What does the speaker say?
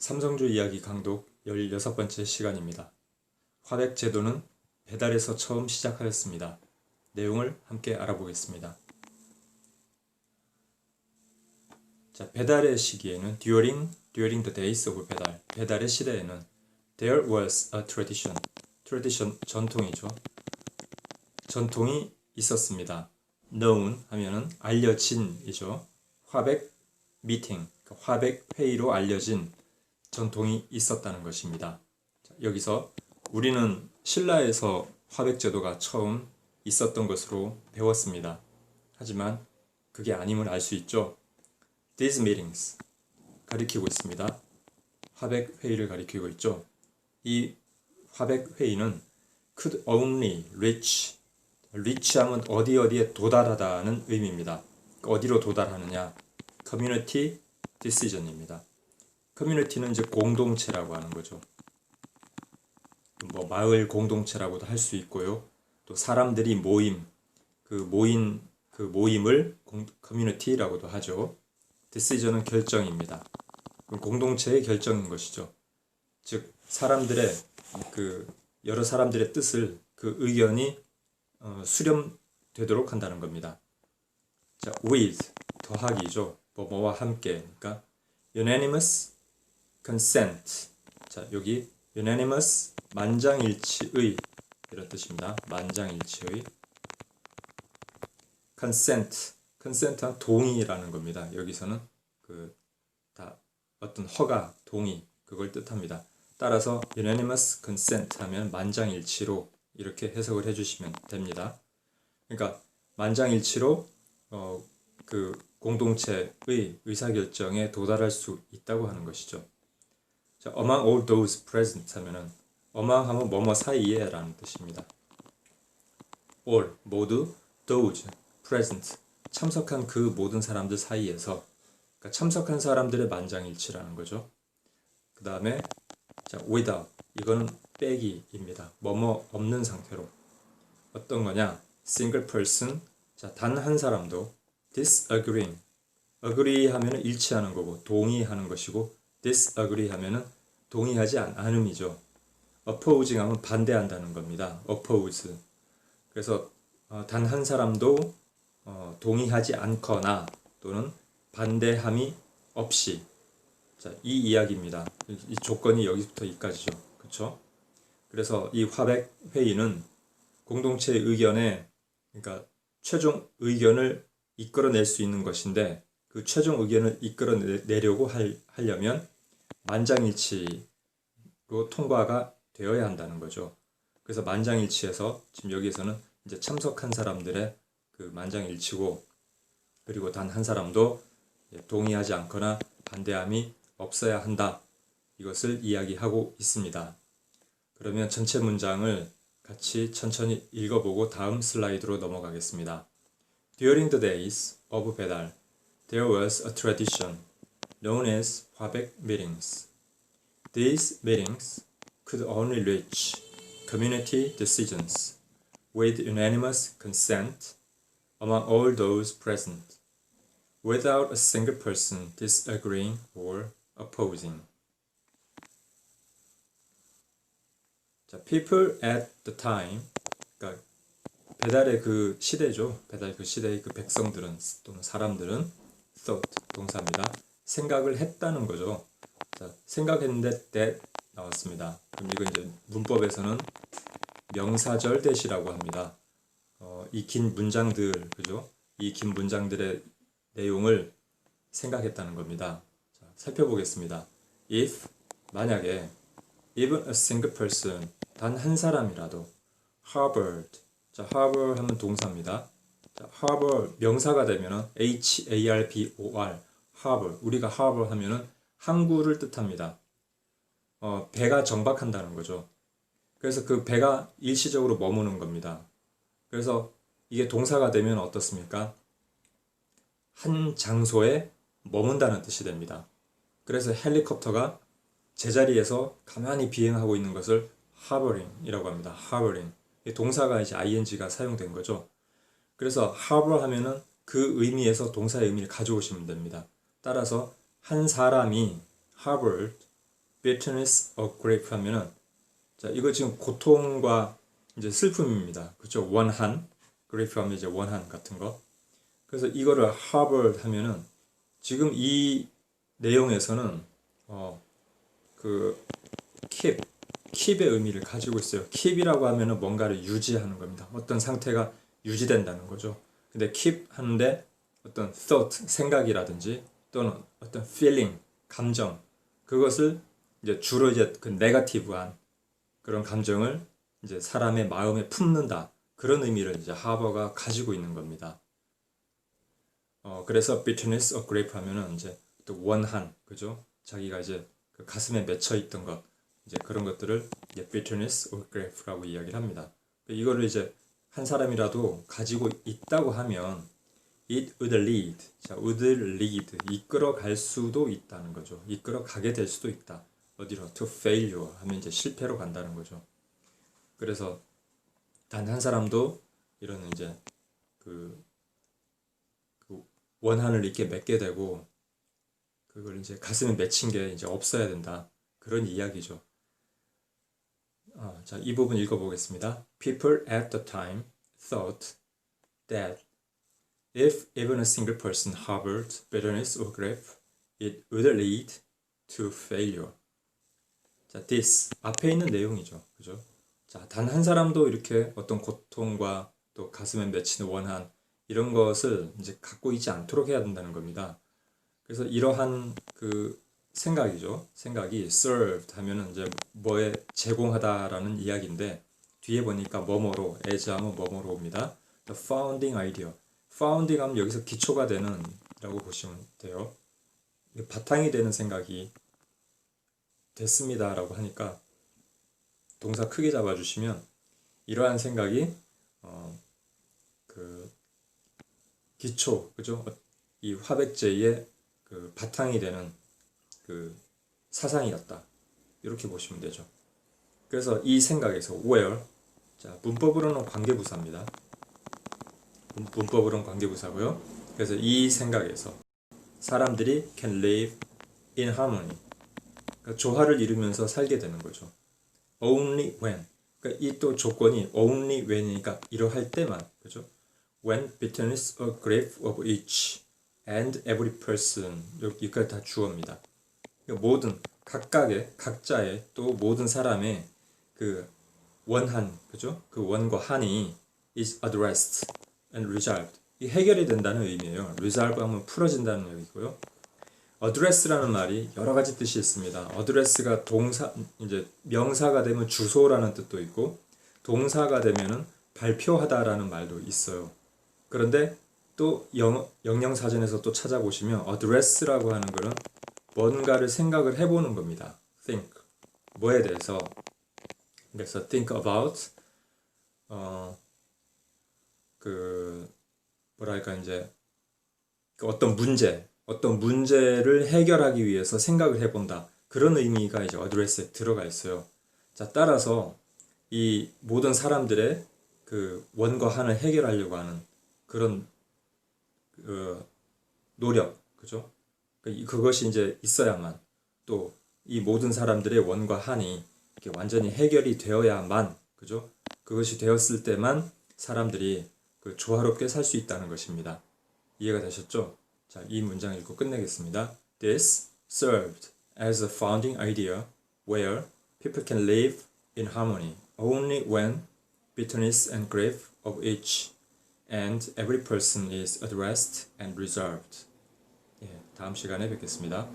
삼성주 이야기 강독 16번째 시간입니다. 화백 제도는 배달에서 처음 시작하였습니다. 내용을 함께 알아보겠습니다. 자, 배달의 시기에는 during during the days of 배달 배달의 시대에는 there was a tradition tradition 전통이죠. 전통이 있었습니다. known 하면은 알려진이죠. 화백 미팅 화백 회의로 알려진 전통이 있었다는 것입니다. 자, 여기서 우리는 신라에서 화백 제도가 처음 있었던 것으로 배웠습니다. 하지만 그게 아님을 알 수 있죠. These meetings 가리키고 있습니다. 화백 회의를 가리키고 있죠. 이 화백 회의는 could only reach reach하면 어디 어디에 도달하다는 의미입니다. 어디로 도달하느냐? community decision입니다. 커뮤니티는 이제 공동체라고 하는 거죠. 뭐 마을 공동체라고도 할 수 있고요. 또 사람들이 모임 그 모인 그 모임을 공, 커뮤니티라고도 하죠. 디시전은 결정입니다. 공동체의 결정인 것이죠. 즉 사람들의 그 여러 사람들의 뜻을 그 의견이 어, 수렴되도록 한다는 겁니다. 자, with 더하기죠. 뭐뭐와 함께. 그러니까 unanimous consent. 자, 여기 unanimous 만장일치의 이런 뜻입니다. 만장일치의 consent. consent한 동의라는 겁니다. 여기서는 그 다 어떤 허가, 동의 그걸 뜻합니다. 따라서 unanimous consent 하면 만장일치로 이렇게 해석을 해주시면 됩니다. 그러니까 만장일치로 어, 그 공동체의 의사결정에 도달할 수 있다고 하는 것이죠. 자, among all those present 하면은 among 하면 뭐뭐 사이에 라는 뜻입니다. all 모두 those present 참석한 그 모든 사람들 사이에서 그러니까 참석한 사람들의 만장일치라는 거죠. 그 다음에 자, without 이거는 빼기입니다. 뭐뭐 없는 상태로 어떤 거냐? single person 자, 단 한 사람도 disagreeing agree 하면은 일치하는 거고 동의하는 것이고 disagree 하면은 동의하지 않음이죠. opposing 하면 반대한다는 겁니다. oppose. 그래서 어, 단한 사람도 어, 동의하지 않거나 또는 반대함이 없이 자, 이 이야기입니다. 이 조건이 여기부터 여기까지죠. 그렇죠? 그래서 이 화백 회의는 공동체의 의견에 그러니까 최종 의견을 이끌어낼 수 있는 것인데 그 최종 의견을 이끌어내려고 하려면 만장일치로 통과가 되어야 한다는 거죠. 그래서 만장일치에서 지금 여기에서는 이제 참석한 사람들의 그 만장일치고 그리고 단 한 사람도 동의하지 않거나 반대함이 없어야 한다. 이것을 이야기하고 있습니다. 그러면 전체 문장을 같이 천천히 읽어보고 다음 슬라이드로 넘어가겠습니다. During the days of 배달, there was a tradition known as 화백 meetings. These meetings could only reach community decisions with unanimous consent among all those present, without a single person disagreeing or opposing. 자, people at the time, 그러니까 배달의 그 시대죠. 배달 그 시대의 그 백성들은 또는 사람들은 thought 동사입니다. 생각을 했다는 거죠. 자, 생각했는데 that 나왔습니다. 그럼 이거 이제 문법에서는 명사절 대시라고 합니다. 어, 이긴 문장들 그죠? 이 긴 문장들의 내용을 생각했다는 겁니다. 자, 살펴보겠습니다. If 만약에 even a single person 단 한 사람이라도 harbored 자 harbor 하면 동사입니다. 자, harbor 명사가 되면은 H A R B O R harbor 우리가 harbor 하면은 항구를 뜻합니다. 어, 배가 정박한다는 거죠. 그래서 그 배가 일시적으로 머무는 겁니다. 그래서 이게 동사가 되면 어떻습니까? 한 장소에 머문다는 뜻이 됩니다. 그래서 헬리콥터가 제자리에서 가만히 비행하고 있는 것을 harboring이라고 합니다. harboring. 동사가 이제 ing가 사용된 거죠. 그래서 harbor 하면은 그 의미에서 동사의 의미를 가져오시면 됩니다. 따라서 한 사람이 harbored bitterness of grief 하면은 자 이거 지금 고통과 이제 슬픔입니다. 그렇죠? 원한 grief 하면 이제 원한 같은 거. 그래서 이거를 harbor 하면은 지금 이 내용에서는 어그 keep keep의 의미를 가지고 있어요. keep이라고 하면은 뭔가를 유지하는 겁니다. 어떤 상태가 유지된다는 거죠. 근데 keep 하는데 어떤 thought 생각이라든지 또는 어떤 feeling 감정 그것을 이제 주로 이제 그 네가티브한 그런 감정을 이제 사람의 마음에 품는다 그런 의미를 이제 하버가 가지고 있는 겁니다. 어 그래서 bitterness of grief 하면은 이제 또 원한 그죠? 자기가 이제 그 가슴에 맺혀 있던 것 이제 그런 것들을 이제 bitterness of grief라고 이야기를 합니다. 이거를 이제 한 사람이라도 가지고 있다고 하면 it would lead 자 would lead 이끌어 갈 수도 있다는 거죠. 이끌어 가게 될 수도 있다. 어디로 to failure 하면 이제 실패로 간다는 거죠. 그래서 단 한 사람도 이런 이제 그, 그 원한을 이렇게 맺게 되고 그걸 이제 가슴에 맺힌 게 이제 없어야 된다. 그런 이야기죠. 아, 자, 이 부분 읽어보겠습니다. People at the time thought that if even a single person harbored bitterness or grief, it would lead to failure. 자, this 앞에 있는 내용이죠. 그죠? 자, 단 한 사람도 이렇게 어떤 고통과 또 가슴에 맺히는 원한 이런 것을 이제 갖고 있지 않도록 해야 된다는 겁니다. 그래서 이러한 그 생각이죠. 생각이 served 하면은 이제 뭐에 제공하다라는 이야기인데 뒤에 보니까 뭐뭐로 as 하면 뭐뭐로입니다. The founding idea. Founding 하면 여기서 기초가 되는 라고 보시면 돼요. 바탕이 되는 생각이 됐습니다 라고 하니까 동사 크게 잡아주시면 이러한 생각이 어, 그 기초 그죠? 이 화백제의 그 바탕이 되는 그 사상이었다 이렇게 보시면 되죠. 그래서 이 생각에서 where 자 문법으로는 관계부사입니다. 문- 문법으로는 관계부사고요. 그래서 이 생각에서 사람들이 can live in harmony 그러니까 조화를 이루면서 살게 되는 거죠. Only when. 그러니까 이 또 조건이 only when이니까 이러할 때만, 그죠? When bitterness or grief of each and every person 여기까지 다 주어입니다. 그러니까 모든 각각의 각자의 또 모든 사람의 그 원한, 그죠? 그 원과 한이 is addressed and resolved. 이 해결이 된다는 의미예요. resolve 하면 풀어진다는 얘기고요. 어드레스라는 말이 여러 가지 뜻이 있습니다. 어드레스가 동사 이제 명사가 되면 주소라는 뜻도 있고 동사가 되면은 발표하다라는 말도 있어요. 그런데 또 영, 영영 사전에서 또 찾아보시면 어드레스라고 하는 거는 뭔가를 생각을 해보는 겁니다. think 뭐에 대해서 그래서 think about 어 그 뭐랄까 이제 그 어떤 문제 어떤 문제를 해결하기 위해서 생각을 해본다. 그런 의미가 이제 어드레스에 들어가 있어요. 자, 따라서 이 모든 사람들의 그 원과 한을 해결하려고 하는 그런 그 노력, 그죠? 그- 그것이 이제 있어야만 또 이 모든 사람들의 원과 한이 이렇게 완전히 해결이 되어야만, 그죠? 그것이 되었을 때만 사람들이 그 조화롭게 살 수 있다는 것입니다. 이해가 되셨죠? 자, 이 문장 읽고 끝내겠습니다. This served as a founding idea where people can live in harmony only when bitterness and grief of each and every person is addressed and resolved. 예, 다음 시간에 뵙겠습니다.